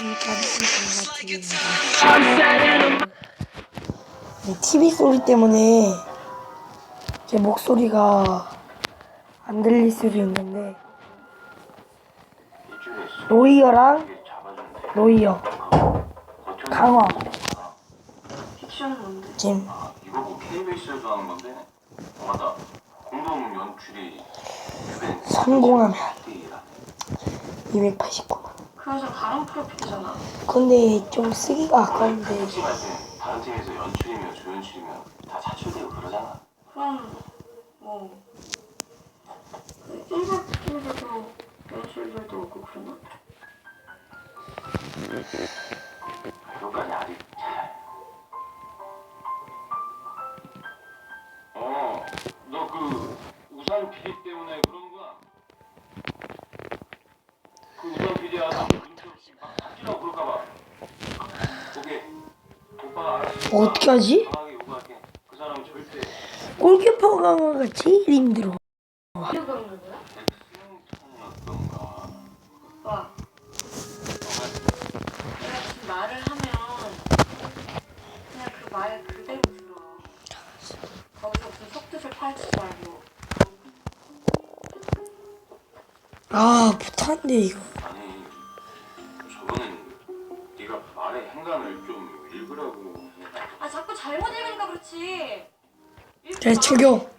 안녕하십니까 TV 소리 때문에 제 목소리가 안 들릴 수도 있는데 노이어랑 노이어 강화? 지금 성공하면 띠라 289만. 그래서 다른 프로필이잖아. 근데 좀 쓰기가 아까운데. 다른 팀에서 연출이며 조연출이며 다 차출되고 그러잖아. 그럼 뭐그 일반 팀에서도 연출들도 오고 그러나? 그것까지 아직 어너 그 우산 PD 때문에 그런구나 그 우산 나눈 어 어떻게 하지? 강하게 요구할게 그 사람 절대 골키퍼 강화가 제일 힘들어. 아 못하는데 이거. 아니 저거는 네가 말의 행간을 좀 읽으라고 아 자꾸 잘못 읽으니까 그렇지. 마. 적용.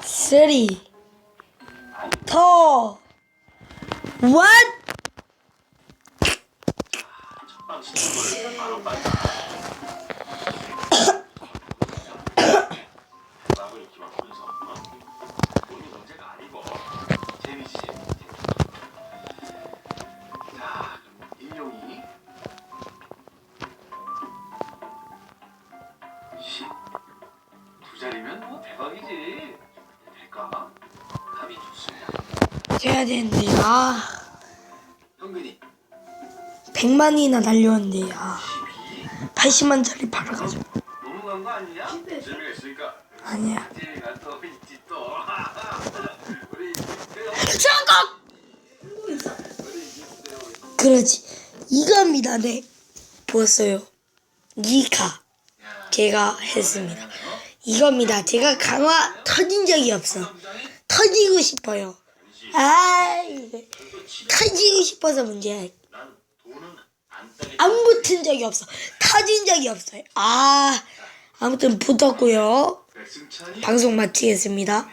쓰리. 더. 원. 10. 두 자리면 뭐 대박이지 될까? 답이 좋습니다 돼야 되는데 아 현근이 100만이나 날렸는데 아12 80만짜리 팔아가지고 넘어간 거 아니냐? 재미가 있으니까 아니야. 재미가 또 있지 또 우리 잠깐. 그렇지. 이겁니다. 네. 보았어요. 니카. 제가 했습니다. 이겁니다. 제가 강화 터진 적이 없어. 터지고 싶어요. 아. 터지고 싶어서 문제야. 안 붙은 적이 없어. 터진 적이 없어요. 아, 아무튼 붙었고요. 방송 마치겠습니다.